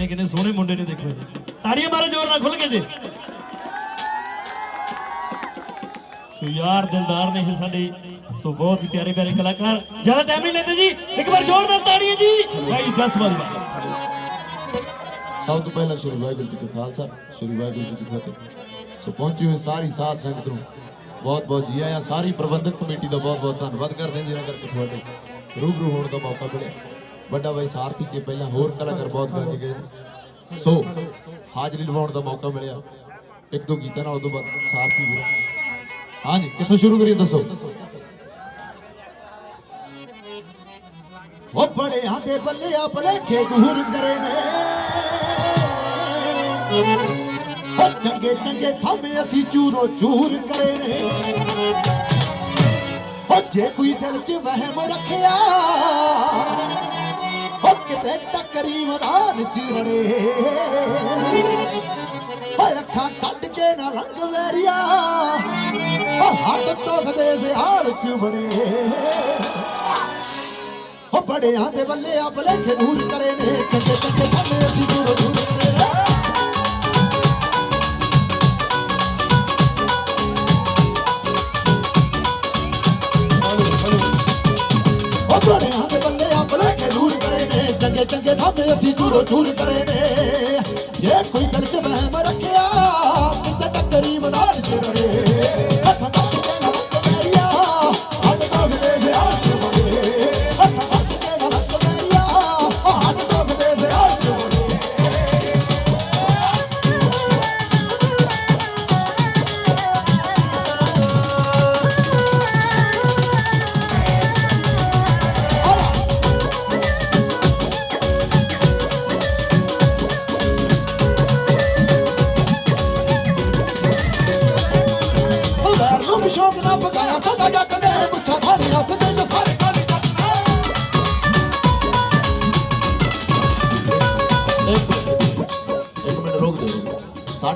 ਕਿੰਨੇ ਕਿੰਨੇ ਸੋਹਣੇ ਮੁੰਡੇ ਨੇ ਦੇਖੋ ਜੀ। ਤਾੜੀਆਂ ਮਾਰੋ, ਜ਼ੋਰ ਨਾਲ ਖੁੱਲ ਕੇ ਜੀ। ਸੋ ਯਾਰ ਦਿਲਦਾਰ ਨੇ ਇਹ ਸਾਡੇ, ਸੋ ਬਹੁਤ ਹੀ ਪਿਆਰੇ ਪਿਆਰੇ ਕਲਾਕਾਰ। ਜ਼ਿਆਦਾ ਟਾਈਮ ਨਹੀਂ ਲੈਂਦੇ ਜੀ। ਇੱਕ ਵਾਰ ਜ਼ੋਰਦਾਰ ਤਾੜੀਆਂ ਜੀ। ਭਾਈ ਜਸ ਬਾਜਵਾ ਸਭ ਤੋਂ ਪਹਿਲਾਂ ਸ਼੍ਰੀ ਵਾਹਿਗੁਰੂ ਜੀ ਕਾ ਖਾਲਸਾ, ਸ਼੍ਰੀ ਵਾਹਿਗੁਰੂ ਜੀ ਕੀ ਫਤਿਹ। ਸੋ ਪਹੁੰਚੀ ਹੋਈ ਸਾਰੀ ਸਾਥ ਸੰਗਤ ਨੂੰ। ਬਹੁਤ ਬਹੁਤ ਜੀ ਆਇਆਂ, ਸਾਰੀ ਪ੍ਰਬੰਧਕ ਕਮੇਟੀ ਦਾ ਬਹੁਤ ਬਹੁਤ ਧੰਨਵਾਦ ਕਰਦੇ ਹਾਂ, ਜਿਨ੍ਹਾਂ ਕਰਕੇ ਤੁਹਾਡੇ ਰੂਬਰੂ ਹੋਣ ਦਾ ਮੌਕਾ ਮਿਲਿਆ। ਵੱਡਾ ਬਾਈ ਸਾਰਥੀ ਕੇ ਪਹਿਲਾਂ ਹੋਰ ਕਲਾਕਾਰ ਬਹੁਤ ਗਾ ਕੇ ਗਏ ਨੇ। ਸੋ, ਹਾਜ਼ਰੀ ਲਵਾਉਣ ਦਾ ਮੌਕਾ ਮਿਲਿਆ। ਇੱਕ ਦੋ ਗੀਤਾਂ ਨਾਲ, ਉਦੋਂ ਬਾਅਦ ਸਾਰਥੀ ਵੀਰ ਹਾਂਜੀ, ਕਿੱਥੋਂ ਸ਼ੁਰੂ ਕਰੀਏ ਦੱਸੋ? ਉਹ ਬੜਿਆਂ ਦੇ ਬੱਲਿਆ ਭਲੇਖੇ ਦੂਰ ਕਰੇ ਨੇ। ਉਹ ਚੰਗੇ ਚੰਗੇ ਥਾਵੇਂ ਅਸੀਂ ਚੂਰੋ ਚੂਰ ਕਰੇ ਨੇ। ਉਹ ਜੇ ਕੋਈ ਦਿਲ 'ਚ ਵਹਿਮ ਰੱਖਿਆ ਕਿਤੇ ਟੱਕਰੀ ਮੈਦਾਨ 'ਚ ਰੜੇ। ਓਏ ਅੱਖਾਂ ਕੱਢ ਕੇ ਨਾ ਲੰਘ ਵੈਰੀਆ ਉਹ ਹੱਡ ਦੁਖਦੇ ਸਿਆਲ 'ਚ ਬੜੇ। ਉਹ ਬੜਿਆਂ ਦੇ ਬੱਲੇ ਆ ਭਲੇਖੇ ਦੂਰ ਕਰੇ ਨੇ ਚੰਗੇ ਚੰਗੇ ਸਾਹਮਣੇ ਅਸੀਂ ਦੂਰ ਦੂਰ ਉਹ ਬੜਿਆਂ ਦੇ ਬੱਲੇ ਆ ਭਲੇਖੇ ਦੂਰ ਚੰਗੇ ਚੰਗੇ ਸਾਹਮਣੇ ਅਸੀਂ ਦੂਰੋਂ ਦੂਰ ਕਰੇ ਨੇ। ਜੇ ਕੋਈ ਦਿਲ 'ਚ ਵਹਿਮ ਰੱਖਿਆ, ਕਿਤੇ ਟੱਕਰੀ ਮਦਾਰ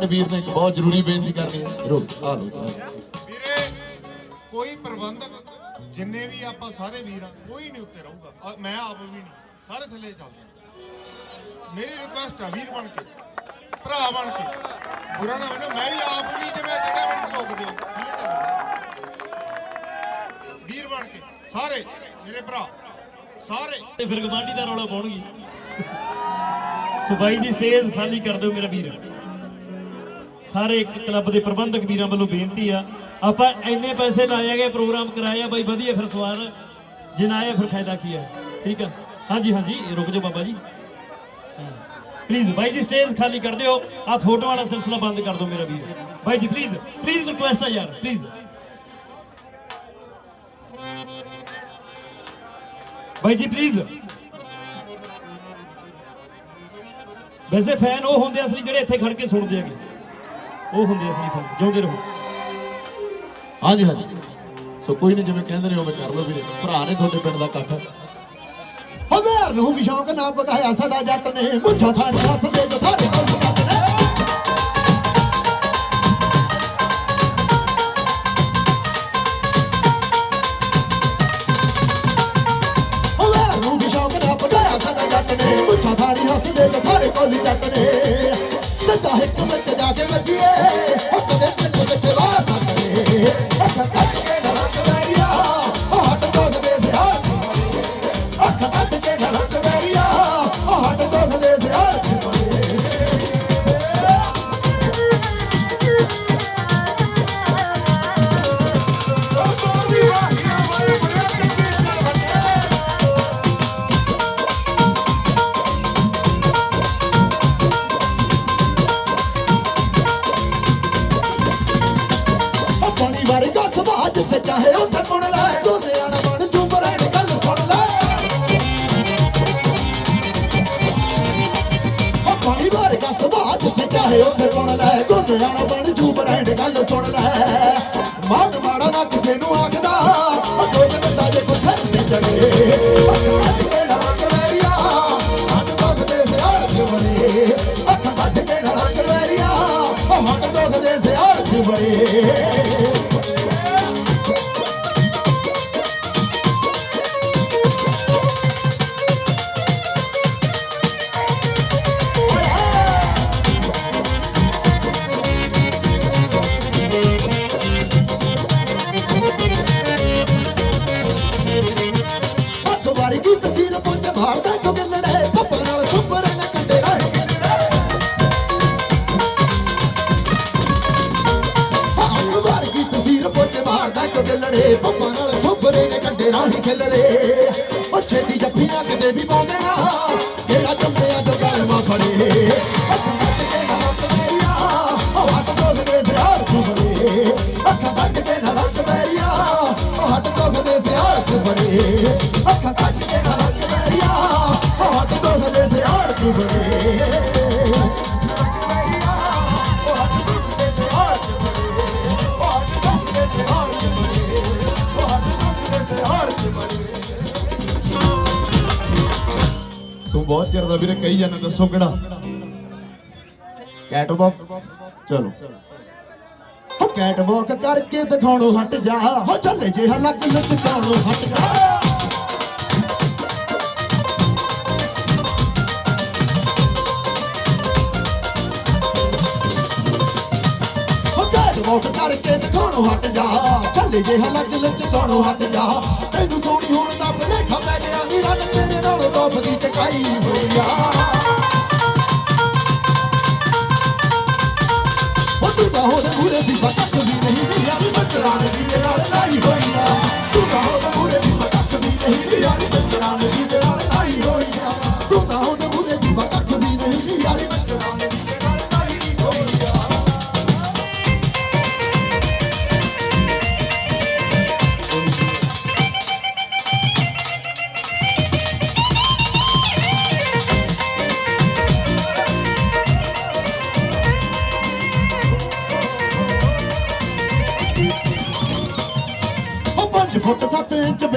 ਸਾਡੇ ਵੀਰ ਨੇ ਇੱਕ ਬਹੁਤ ਜ਼ਰੂਰੀ ਬੇਨਤੀ ਕਰਨੀ ਹੈ। ਰੁਕ ਆ ਲੋ ਵੀਰੇ ਕੋਈ ਪ੍ਰਬੰਧਕ ਜਿੰਨੇ ਵੀ ਆਪਾਂ ਸਾਰੇ ਵੀਰ ਆ ਕੋਈ ਨਹੀਂ ਉੱਤੇ ਰਹੂਗਾ। ਮੈਂ ਆਪ ਵੀ ਨਹੀਂ। ਸਾਰੇ ਥੱਲੇ ਚੱਲਦੇ। ਮੇਰੀ ਰਿਕੁਐਸਟ ਆ ਵੀਰ ਬਣ ਕੇ ਭਰਾ ਬਣ ਕੇ। ਬੁਰਾ ਨਾ ਮੰਨੋ ਮੈਂ ਵੀ ਆਪ ਵੀ ਜਿਵੇਂ ਜਿਹੜੇ ਮੈਨੂੰ ਟੋਕ ਦਿਓ ਵੀਰ ਬਣ ਕੇ ਸਾਰੇ ਮੇਰੇ ਭਰਾ ਸਾਰੇ। ਤੇ ਫਿਰ ਗਵਾਂਢੀ ਦਾ ਰੌਲਾ ਪਾਉਣਗੇ। ਸੋ ਬਾਈ ਜੀ ਸੇਜ਼ ਖਾਲੀ ਕਰ ਦਿਓ ਮੇਰਾ ਵੀਰ। ਸਾਰੇ ਕਲੱਬ ਦੇ ਪ੍ਰਬੰਧਕ ਵੀਰਾਂ ਵੱਲੋਂ ਬੇਨਤੀ ਆ, ਆਪਾਂ ਇੰਨੇ ਪੈਸੇ ਲਾਇਆ ਗਏ ਪ੍ਰੋਗਰਾਮ ਕਰਾਇਆ ਬਾਈ ਵਧੀਆ ਫਿਰ ਸਵਾਰ ਜੇ ਨਾ ਫਿਰ ਫਾਇਦਾ ਕੀ ਹੈ ਠੀਕ ਆ? ਹਾਂਜੀ ਹਾਂਜੀ, ਰੁਕ ਜਾਓ ਬਾਬਾ ਜੀ। ਪਲੀਜ਼ ਬਾਈ ਜੀ ਸਟੇਜ ਖਾਲੀ ਕਰ ਦਿਓ। ਆ ਫੋਟੋ ਵਾਲਾ ਸਿਲਸਿਲਾ ਬੰਦ ਕਰ ਦਿਓ ਮੇਰਾ ਵੀਰ। ਬਾਈ ਜੀ ਪਲੀਜ਼ ਪਲੀਜ਼ ਰਿਕੁਐਸਟ ਆ ਯਾਰ ਪਲੀਜ਼ ਬਾਈ ਜੀ ਪਲੀਜ਼ ਵੈਸੇ ਫੈਨ ਉਹ ਹੁੰਦੇ ਅਸਲੀ ਜਿਹੜੇ ਇੱਥੇ ਖੜ ਕੇ ਸੁਣਦੇ ਹੈਗੇ। ਉਹ ਹੁੰਦੇ ਅਸਲੀ ਫੈਨ ਜਿਉਂਦੇ ਰਹੋ। ਹਾਂਜੀ ਹਾਂਜੀ। ਸੋ ਕੋਈ ਨਹੀਂ ਜਿਵੇਂ ਕਹਿੰਦੇ ਨੇ ਉਵੇਂ ਕਰ ਲਓ ਵੀਰੇ। ਭਰਾ ਨੇ ਤੁਹਾਡੇ ਪਿੰਡ ਦਾ ਇਕੱਠ। ਉਹ ਨੂੰ ਵੀ ਸ਼ੌਕ ਨਾ ਪਕਾਇਆ ਸਦਾ ਜੱਟ ਨੇ। ਮੁੱਛਾਂ ਥਾਣੀ ਹੱਸਦੇ ਜੋ ਸਾਰੇ ਕਾਲੀ ਜੱਟ ਨੇ। ਉਹ ਨੂੰ ਵੀ ਸ਼ੌਕ ਨਾ ਪਕਾਇਆ ਸਦਾ ਜੱਟ ਨੇ। ਮੁੱਛਾਂ ਥਾਣੀ ਹੱਸਦੇ ਜੋ ਸਾਡੇ ਕੋਲ ਜੱਟ ਨੇ। ਸਦਾ ਇੱਕ ਜਾ ਕੇ ਵੱਜੀਏ। ਜਿੱਥੇ ਉੱਥੇ ਪੁਣ ਲੈ ਦੋਨਿਆਂ ਨਾ ਬਣ ਚੁੱਪ ਰਹਿਣ ਗੱਲ ਸੁਣ ਲੈ। ਮਾਨ ਮਾੜਾ ਨਾ ਕਿਸੇ ਨੂੰ ਆਖਦਾ। ਜੱਫੀਆਂ ਪਾਉਂਦੇ ਨਾ ਜਿਹੜਾ ਚੰਮਿਆ ਜੋ ਗਲਮਾ ਫੜੇ। ਅੱਖਾਂ ਕੱਟ ਕੇ ਨਾ ਰੱਖ ਮੇਰੀਆ। ਉਹ ਹੱਟ ਦੋਗਦੇ ਸਿਆਰ ਫੜੇ। ਅੱਖਾਂ ਕੱਟ ਕੇ ਨਾ ਰੱਖ ਮੇਰੀਆ। ਉਹ ਹੱਟ ਦੋਗਦੇ ਸਿਆਰ ਚੁਬੜੇ ਅੱਖਾਂ ਕੱਟ ਕੇ ਨਾ ਰੱਖ ਮੇਰੀਆ। ਉਹ ਹੱਟ ਦੋਗਦੇ ਸਿਆਰ ਚੁਬੜੇ ਤੂੰ ਬਹੁਤ ਚਿਰ ਦਾ ਵੀਰੇ ਕਹੀ ਜਾਣਾ ਦੱਸੋ ਕਿਹੜਾ? ਕੈਟਵਾਕ ਚਲੋ। ਹੋ ਕੈਟ ਵਾਕ ਕਰਕੇ ਦਿਖਾਉਣੋਂ ਹਟ ਜਾ। ਹੋ ਚੱਲੇ ਜੇ ਹਲਕ ਲਚਕਾਉਣੋਂ ਹਟ ਜਾ। ਹੋ ਕੈਟ ਵਾਕ ਕਰਕੇ ਦਿਖਾਉਣੋਂ ਹਟ ਜਾ। ਚੱਲੇ ਜੇ ਲੱਗ ਲਚਕਾਉਣੋਂ ਹਟ ਜਾ। ਤੈਨੂੰ ਸੋਹਣੀ ਹੋਣ ਦਾ ਭਲੇਖਾ ਪੈ ਤੇਰੇ ਨਾਲੋਂ ਟੌਪ ਦੀ ਟਕਾਈ ਹੋਈ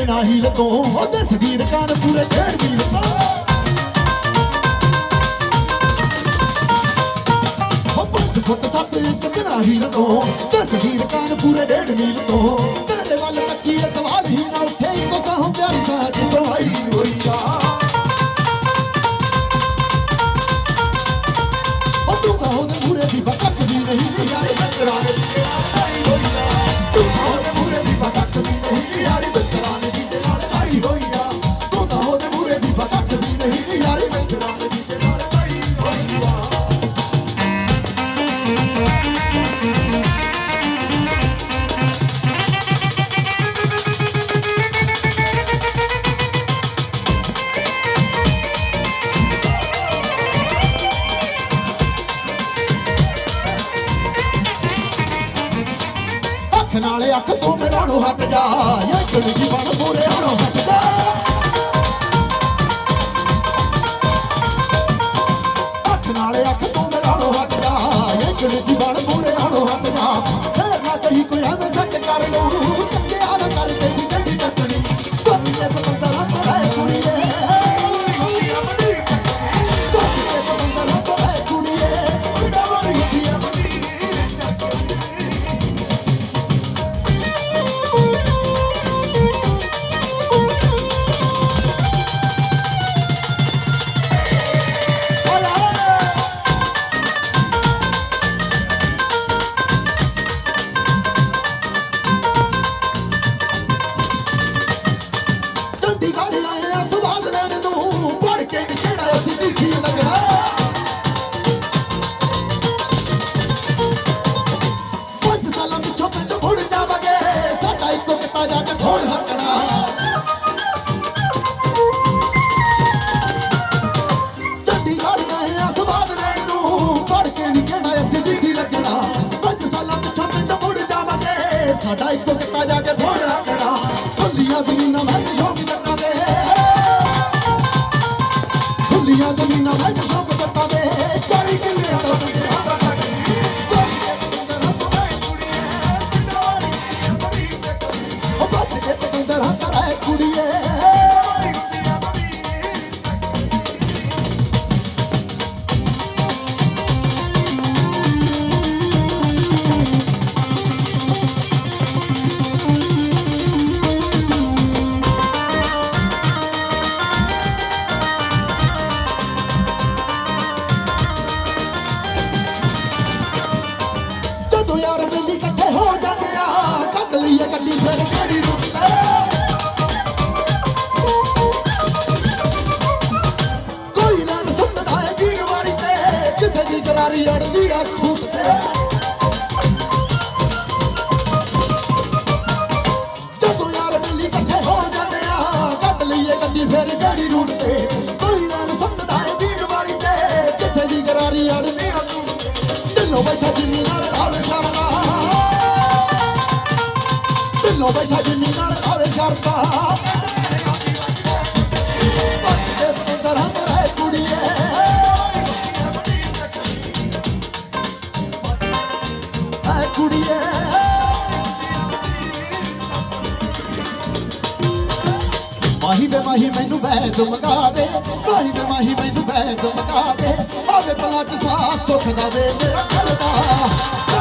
7 ਇੰਚ ਬਿਨਾ ਉਹਦੇ ਸਰੀਰ ਕਾਨ ਪੂਰੇ ਡੇਢ ਮੀਲ ਤੋਂ ਉਹ 5 ਫੁੱਟ 7 ਇੰਚ ਬਿਨਾ ਹੀਲ ਤੋਂ ਤੇ ਸਰੀਰ ਕਾਨ ਪੂਰੇ ਡੇਢ ਵੀ ਤੋਂ ਤੇਰੇ ਵੱਲ ਤੱਕੀ ਇਹ ਸਵਾਲ ਹੀ ਨਾ ਉੱਠੇ, ਇੱਕੋ ਸਾਹੋਂ ਪਿਆਰੀ ਸਾਥ ਦਵਾਈ ਹੋਈ ਨਾਲੇ ਅੱਖ ਤੂੰ ਮਿਲਾਣੋਂ ਹਟ ਜਾ, ਇਹ ਕਿਹੜੀ ਜੀਵਨ ਪੂਰੇ ਹੋਣੋਂ ਹਟ ਜਾ। ਅੱਖ ਨਾਲੇ ਅੱਖ ਤੋਂ ਮਿਲਾਣੋਂ ਹਟ ਜਾ, ਇਹ ਕਿਹੜੀ ਢਿੱਲੋਂ ਬੈਠਾ ਜਿੰਨੀ ਨਾਲ ਲਾਵੇ ਸ਼ਰਦਾ ਢਿੱਲੋਂ ਬੈਠਾ ਜਿੰਨੀ ਨਾਲ ਲਾਵੇ ਸ਼ਰਦਾ ਬੱਚੇ ਮਾਹੀ ਦੇ ਮਾਹੀ ਮੈਨੂੰ ਬੈਦ ਮੰਗਾ ਦੇ ਮਾਹੀ ਦੇ ਮਾਹੀ ਮੈਨੂੰ ਬੈਦ ਮੰਗਾ ਦੇ ਚ ਸਾਹ ਸੁੱਖ ਦਾ ਮੇਰਾ ਕੱਲ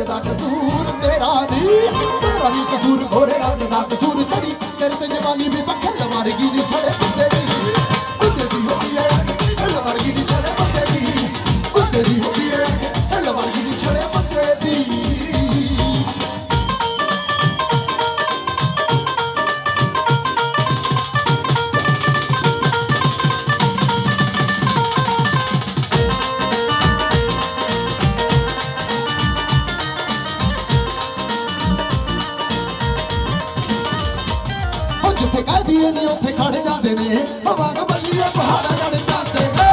ਗੋਰੇ ਕਸੂਰ ਤੇਰਾ ਨੀ। ਤੇਰਾ ਨੀ ਕਸੂਰ ਗੋਰੇ ਰੰਗ ਦਾ ਕਸੂਰ ਤੇਰੀ। ਤੇਰੇ ਤੇ ਜਵਾਨੀ ਵੀ ਪੱਖਲ ਵਰਗੀ ਨੀ ਛੜੇ ਬੰਦੇ ਜਿੱਥੇ ਕਹਦੀ ਨੇ ਉੱਥੇ ਖੜ ਜਾਂਦੇ ਨੇ। ਹਵਾ ਗਬਲੀਏ ਪਹਾੜਾਂ ਜੜ ਜਾਂਦੇ ਨੇ।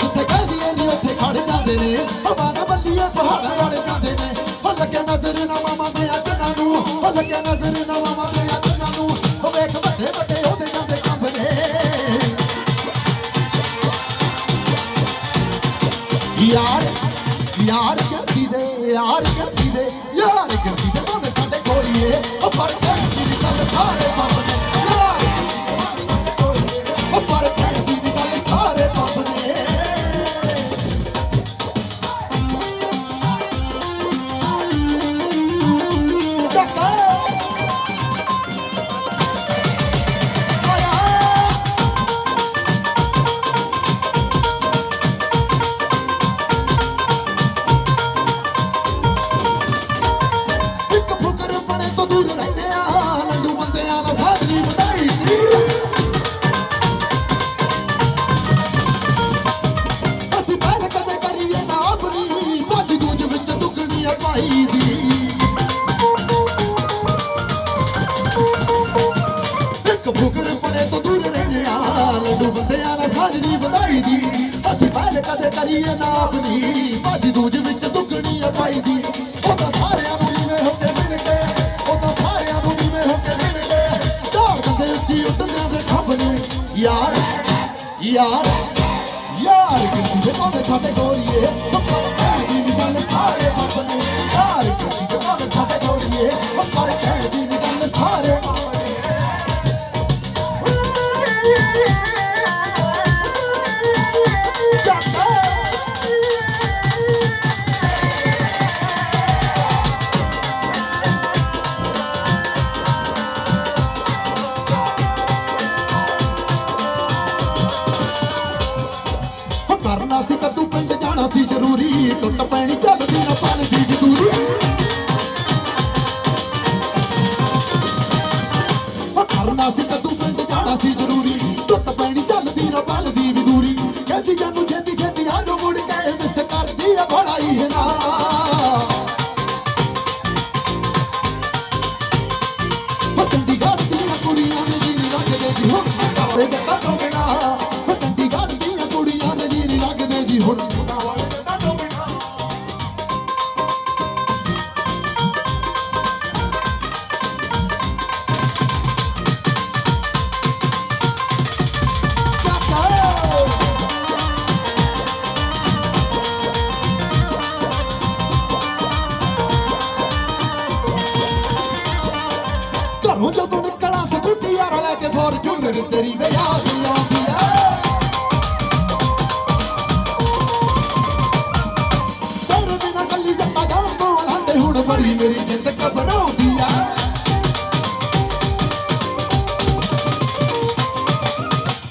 ਜਿੱਥੇ ਕਹਦੀ ਨੇ ਉੱਥੇ ਖੜ ਜਾਂਦੇ ਨੇ। ਹਵਾ ਬੱਲੀਏ, ਪਹਾੜਾਂ ਜੜ ਜਾਂਦੇ ਨੇ। ਉਹ ਲੱਗਿਆ ਨਜ਼ਰ ਨਾ ਮਾਮਾ ਦੇ ਅੱਖਾਂ ਨੂੰ। ਉਹ ਲੱਗਿਆ ਨਜ਼ਰ ਨਾ ਮਾਮਾ ਦੇ ਅੱਖਾਂ ਨੂੰ। ਉਹ ਵੇਖ ਵੱਡੇ ਵੱਡੇ ਉਹਦੇ ਜਾਂਦੇ ਕੰਬ ਨੇ। ਯਾਰ ਯਾਰ ਕਰਦੀ ਦੇ, ਯਾਰ ਕਰਦੀ ਦੇ, ਯਾਰ ਕਰਦੀ ਦੇ ਭਾਵੇਂ ਸਾਡੇ ਕੋਲੀਏ ਉਹ ਪਰ ਕਰਦੀ ਦੀ ਸਾਰੇ ਪੰਪ ਦੁੱਗਣੀ ਦੀ ਉਹ ਤਾਂ ਸਾਰਿਆਂ ਨੂੰ ਨੀਵੇਂ ਹੋ ਕੇ ਮਿਲ ਕੇ ਉਹ ਤਾਂ ਸਾਰਿਆਂ ਨੂੰ ਨੀਵੇਂ ਹੋ ਕੇ ਮਿਲ ਕੇ ਝਾੜ ਦਿੰਦੇ ਉੱਚੀ ਉੱਡਦਿਆਂ ਦੇ ਖੰਭ ਨੇ। ਯਾਰ ਯਾਰ ਯਾਰ ਕਿੰਨੀ ਦੇ ਪਾਵੇ ਸਾਡੇ ਗੋਰੀਏ ਉੱਪਰ ਕਹਿਣੀ ਵੀ ਗੱਲ ਸਾਰੇ ਪੰਪ ਨੇ। ਯਾਰ ਕਿੰਨੀ ਦੇ ਸਾਡੇ ਗੋਰੀਏ ਕੇ ਤੇਰੀ ਵੇ ਯਾਦ ਆਉਂਦੀ ਐ ਤੇਰੇ ਬਿਨਾ ਕੱਲੀ ਜੱਟਾ ਜਾਣ ਤੋਂ ਲਾਂਦੇ ਹੁਣ ਬੜੀ ਮੇਰੀ ਜਿੰਦ ਘਬਰਾਉਂਦੀ ਐ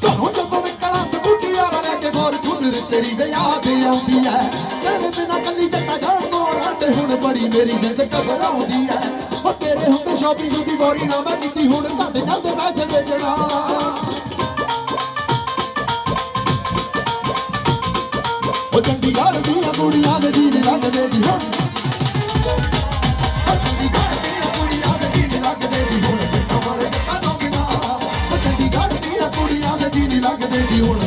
ਘਰੋਂ ਜਦੋਂ ਨਿਕਲਾਂ ਸਕੂਟੀ ਯਾਰਾ ਲੈ ਕੇ ਫੋਰਚੂਨਰ ਤੇਰੀ ਵੇ ਯਾਦ ਆਉਂਦੀ ਐ ਤੇਰੇ ਬਿਨਾ ਕੱਲੀ ਜੱਟਾ ਘਰ ਤੋਂ ਰਾਤੇ ਹੁਣ ਬੜੀ ਮੇਰੀ ਜਿੰਦ ਘਬਰਾਉਂਦੀ ਐ ਉਹ ਤੇਰੇ ਹੁੰਦੇ ਸ਼ਾਪਿੰਗ ਦੀ ਬੋਰੀ ਨਾ ਮੈਂ ਕੀਤੀ, ਹੁਣ ਘੱਟ ਜਾਂਦੇ ਪੈਸੇ ਵੇਚਣਾ। ਉਹ ਚੰਡੀਗੜ੍ਹ ਦੀਆਂ ਕੁੜੀਆਂ ਦੇ ਜੀ ਲੱਗਦੇ ਦੀ ਹੁਣ। ਚੰਡੀਗੜ੍ਹ ਦੀਆਂ ਕੁੜੀਆਂ ਦੇ ਜੀ ਲੱਗਦੇ ਦੀ ਹੁਣ। ਪਿੱਟਾਂ ਵਾਲੇ ਕਦੋਂ ਬਿਨਾ ਉਹ ਚੰਡੀਗੜ੍ਹ ਦੀਆਂ ਕੁੜੀਆਂ ਦੇ ਜੀ ਲੱਗਦੇ ਦੀ ਹੁਣ।